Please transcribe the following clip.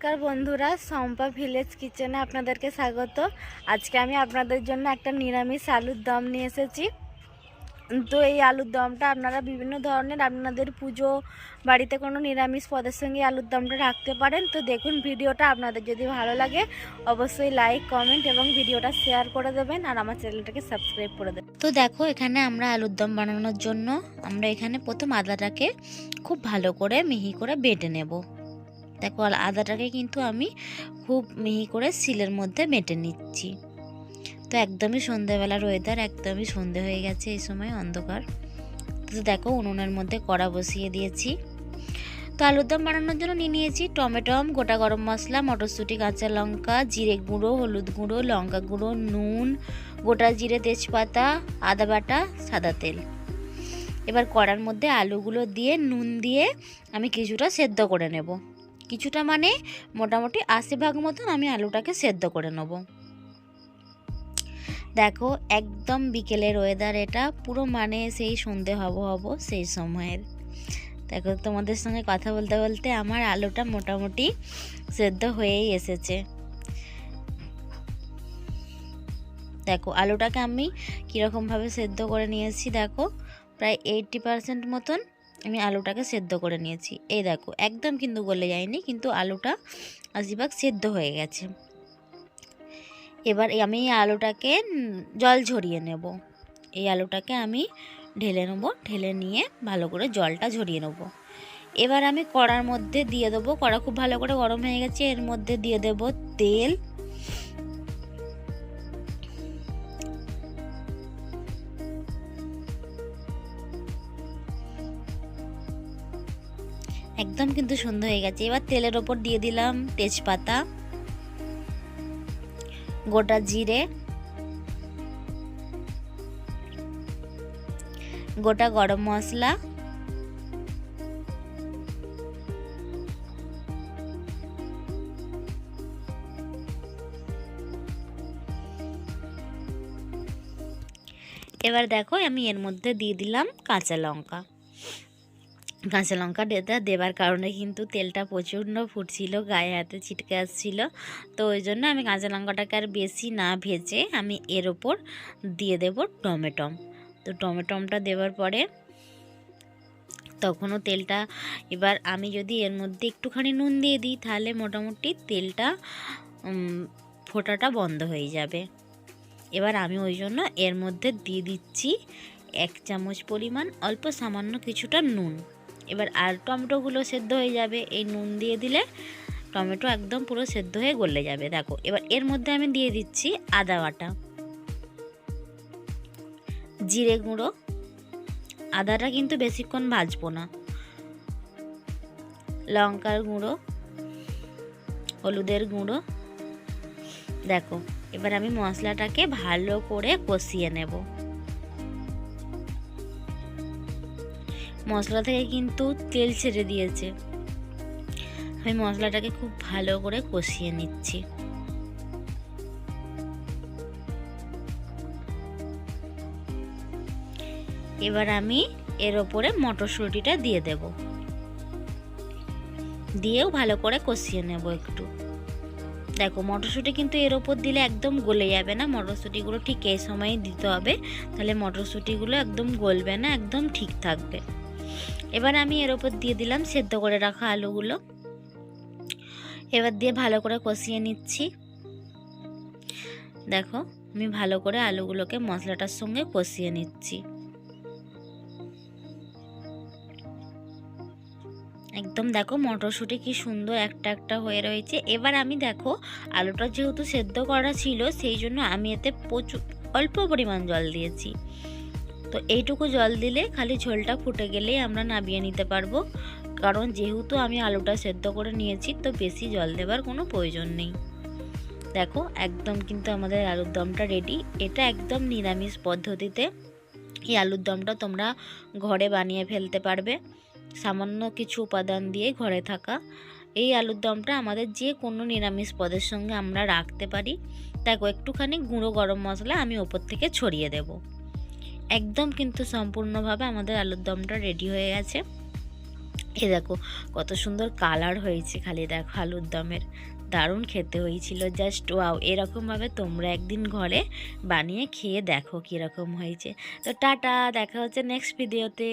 নমস্কার বন্ধুরা, সম্পা ভিলেজ কিচেনে আপনাদেরকে স্বাগত। আজকে আমি আপনাদের জন্য একটা নিরামিষ আলুর দম নিয়ে এসেছি। তো এই আলুর দমটা আপনারা বিভিন্ন ধরনের, আপনাদের পুজো বাড়িতে কোনো নিরামিষ পদের সঙ্গে আলুর দমটা রাখতে পারেন। তো দেখুন, ভিডিওটা আপনাদের যদি ভালো লাগে, অবশ্যই লাইক কমেন্ট এবং ভিডিওটা শেয়ার করে দেবেন আর আমার চ্যানেলটাকে সাবস্ক্রাইব করে দেবেন। তো দেখো, এখানে আমরা আলুর দম বানানোর জন্য আমরা এখানে প্রথম আদাটাকে খুব ভালো করে মিহি করে বেটে নেব। দেখো আর আদাটাকে কিন্তু আমি খুব মিহি করে শিলের মধ্যে বেটে নিচ্ছি। তো একদমই সন্ধেবেলার ওয়েদার একদমই সন্ধে হয়ে গেছে এই সময় অন্ধকার। তো দেখো উনুনের মধ্যে কড়া বসিয়ে দিয়েছি। তো আলুর দম বানানোর জন্য নিয়ে নিয়েছি টমেটম গোটা গরম মশলা, মটরশুঁটি, কাঁচা লঙ্কা, জিরে গুঁড়ো, হলুদ গুঁড়ো, লঙ্কা গুঁড়ো, নুন, গোটা জিরে, তেজপাতা, আদা বাটা, সাদা তেল। এবার কড়ার মধ্যে আলুগুলো দিয়ে, নুন দিয়ে আমি কিছুটা সেদ্ধ করে নেব। কিছুটা মানে মোটামুটি আশি ভাগ মতন আমি আলুটাকে সেদ্ধ করে নেব। দেখো, একদম বিকেলের ওয়েদার এটা, পুরো মানে সেই সন্ধে হব হব সেই সময়ের। দেখো, তোমাদের সঙ্গে কথা বলতে বলতে আমার আলুটা মোটামুটি সেদ্ধ হয়েই এসেছে। দেখো, আলুটাকে আমি কীরকমভাবে সেদ্ধ করে নিয়েছি, দেখো, প্রায় এইটটি পারসেন্ট মতন আমি আলুটাকে সেদ্ধ করে নিয়েছি। এই দেখো, একদম কিন্তু গলে যায়নি, কিন্তু আলুটা আশিভাগ সেদ্ধ হয়ে গেছে। এবার আমি এই আলুটাকে জল ঝরিয়ে নেব। এই আলুটাকে আমি ঢেলে নেব, ঢেলে নিয়ে ভালো করে জলটা ঝরিয়ে নেব। এবার আমি কড়ার মধ্যে দিয়ে দেবো, কড়া খুব ভালো করে গরম হয়ে গেছে, এর মধ্যে দিয়ে দেবো তেল। একদম কিন্তু সুন্দর হয়ে গেছে। এবার তেলের ওপর দিয়ে দিলাম তেজপাতা, গোটা জিরে, গোটা গরম মশলা, এবার দেখো আমি এর মধ্যে দিয়ে দিলাম কাঁচা লঙ্কা। কাঁচা লঙ্কা দেবার কারণে কিন্তু তেলটা প্রচণ্ড ফুটছিল, গায়ে হাতে ছিটকে আসছিল। তো ওই জন্য আমি কাঁচা লঙ্কাটাকে আর বেশি না ভেজে আমি এর ওপর দিয়ে দেব টমেটম তো টমেটমটা দেওয়ার পরে তখনও তেলটা এবার আমি যদি এর মধ্যে একটুখানি নুন দিয়ে দিই, তাহলে মোটামুটি তেলটা ফোটাটা বন্ধ হয়ে যাবে। এবার আমি ওই জন্য এর মধ্যে দিয়ে দিচ্ছি এক চামচ পরিমাণ অল্প সামান্য কিছুটা নুন। এবার আর টমেটোগুলো সেদ্ধ হয়ে যাবে, এই নুন দিয়ে দিলে টমেটো একদম পুরো সেদ্ধ হয়ে গলে যাবে। দেখো, এবার এর মধ্যে আমি দিয়ে দিচ্ছি আদা বাটা, জিরে গুঁড়ো। আদাটা কিন্তু বেশিক্ষণ ভাজবো না। লঙ্কার গুঁড়ো, হলুদের গুঁড়ো। দেখো, এবার আমি মশলাটাকে ভালো করে কষিয়ে নেব। মশলা থেকে কিন্তু তেল ছেড়ে দিয়েছে। আমি মশলাটাকে খুব ভালো করে কষিয়ে নিচ্ছি। এবার আমি এর ওপরে মটরশুঁটিটা দিয়ে দেব। দিয়েও ভালো করে কষিয়ে নেব একটু। দেখো, মটরশুঁটি কিন্তু এর ওপর দিলে একদম গলে যাবে না। মটরশুঁটিগুলো ঠিক এই সময় দিতে হবে। তাহলে মটরশুঁটিগুলো একদম গলবে না, একদম ঠিক থাকবে। এবার আমি এর ওপর দিয়ে দিলাম সেদ্ধ করে রাখা আলুগুলো। এবার দিয়ে ভালো করে কষিয়ে নিচ্ছি। দেখো, আমি ভালো করে আলুগুলোকে মশলাটার সঙ্গে কষিয়ে নিচ্ছি। একদম দেখো মটরশুঁটি কি সুন্দর একটা একটা হয়ে রয়েছে। এবার আমি দেখো, আলুটা যেহেতু সেদ্ধ করা ছিল, সেই জন্য আমি এতে প্রচুর, অল্প পরিমাণ জল দিয়েছি। তো এইটুকু জল দিলে খালি ঝোলটা ফুটে গেলেই আমরা নামিয়ে নিতে পারব। কারণ যেহেতু আমি আলুটা সেদ্ধ করে নিয়েছি, তো বেশি জল দেবার কোনো প্রয়োজন নেই। দেখো, একদম কিন্তু আমাদের আলুর দমটা রেডি এটা একদম নিরামিষ পদ্ধতিতে এই আলুর দমটা তোমরা ঘরে বানিয়ে ফেলতে পারবে। সামান্য কিছু উপাদান দিয়ে ঘরে থাকা। এই আলুর দমটা আমাদের যে কোনো নিরামিষ পদের সঙ্গে আমরা রাখতে পারি। দেখো, একটুখানি গুঁড়ো গরম মশলা আমি ওপর থেকে ছড়িয়ে দেব। একদম কিন্তু সম্পূর্ণভাবে আমাদের আলুর দমটা রেডি হয়ে গেছে। এ দেখো, কত সুন্দর কালার হয়েছে খালি, দেখো আলুর দমের। দারুণ খেতে হয়েছিল জাস্ট ওয়াও এরকমভাবে তোমরা একদিন ঘরে বানিয়ে খেয়ে দেখো কীরকম হয়েছে। তো টাটা, দেখা হচ্ছে নেক্সট ভিডিওতে